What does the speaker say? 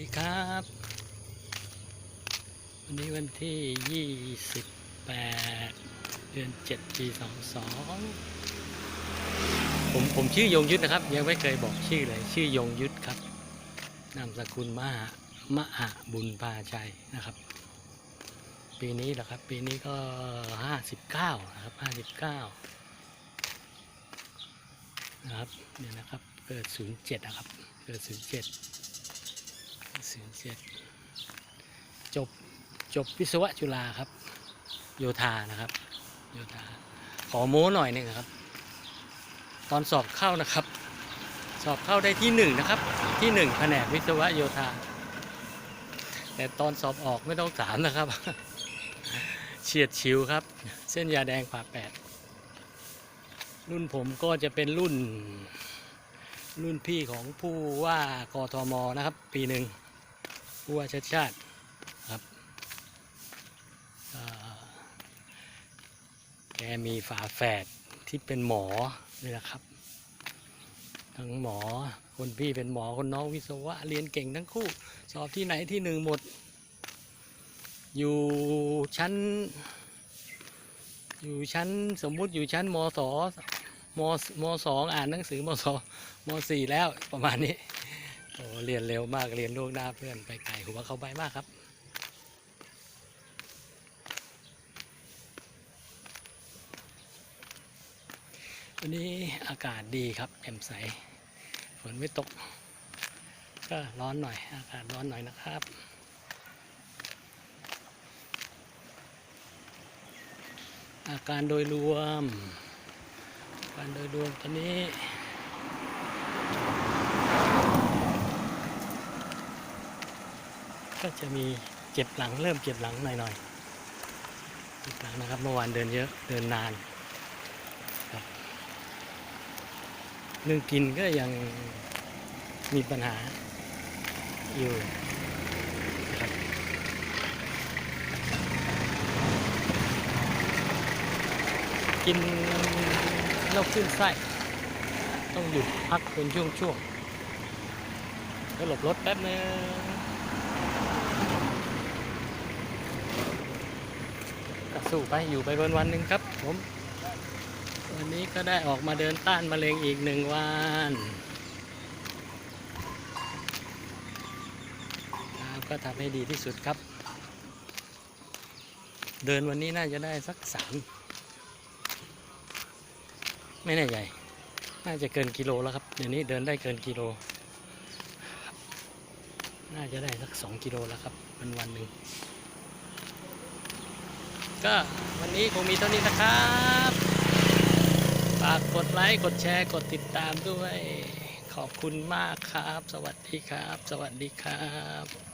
ดีครับ วันนี้วันที่ 28 เดือน 7 ปี 22 ผมผมชื่อยงยุทธนะครับ ยังไม่เคยบอกชื่อเลย ชื่อยงยุทธครับ นามสกุลมหามหาบุญพาชัยนะครับ ปีนี้แหละครับ ปีนี้ก็ 59 นะครับ 59 นะครับเนี่ยนะครับ เกิด 07 นะครับ เกิด 07 07จบจบวิศวะจุฬาครับ โยธานะครับ โยธา ขอโม้หน่อยนึ่งครับ ตอนสอบเข้านะครับ สอบเข้าได้ที่หนึ่งนะครับ ที่หนึ่งแผนกวิศวะโยธา แต่ตอนสอบออกไม่ต้องถามนะครับ เฉียดชิวครับ เส้นยาแดงผ่าแปด รุ่นผมก็จะเป็นรุ่นรุ่นพี่ของผู้ว่ากทมนะครับ ปีหนึ่ง ผู้ว่าชาติชาติครับแกมีฝาแฝดที่เป็นหมอนี่นะครับ ทั้งหมอคนพี่เป็นหมอคนน้องวิศวะเรียนเก่งทั้งคู่ สอบที่ไหนที่หนึ่งหมด อยู่ชั้น อยู่ชั้นสมมุติอยู่ชั้นมศมมสองอ่านหนังสือมสมสี่แล้วประมาณนี้ โอ้เรียนเร็วมากเรียนล่วงหน้าเพื่อนไปไกลหัวเขาไปมากครับวันนี้อากาศดีครับแจ่มใสฝนไม่ตก ก็ร้อนหน่อยอากาศร้อนหน่อยนะครับอาการโดยรวมอาการโดยรวมตอนนี้ ก็จะมีเจ็บหลังเริ่มเจ็บหลังหน่อยๆเจ็บหลังนะครับเมื่อวานเดินเยอะเดินนานครับเรื่องกินก็ยังมีปัญหาอยู่ครับกินแล้วขึ้นไส้ต้องหยุดพักเป็นช่วงๆก็หลบรถแป๊บนึง ก็สู้ไปอยู่ไปวันวันหนึ่งครับ ผม วันนี้ก็ได้ออกมาเดินต้านมะเร็งอีกหนึ่งวันก็ทำให้ดีที่สุดครับ เดินวันนี้น่าจะได้สักสามไม่แน่ใจน่าจะเกินกิโลแล้วครับ เดี๋ยวนี้เดินได้เกินกิโล น่าจะได้สักสองกิโลแล้วครับวันวันหนึ่ง ก็วันนี้คงมีเท่านี้นะครับ ฝากกดไลค์ กดแชร์ กดติดตามด้วย ขอบคุณมากครับ สวัสดีครับ สวัสดีครับ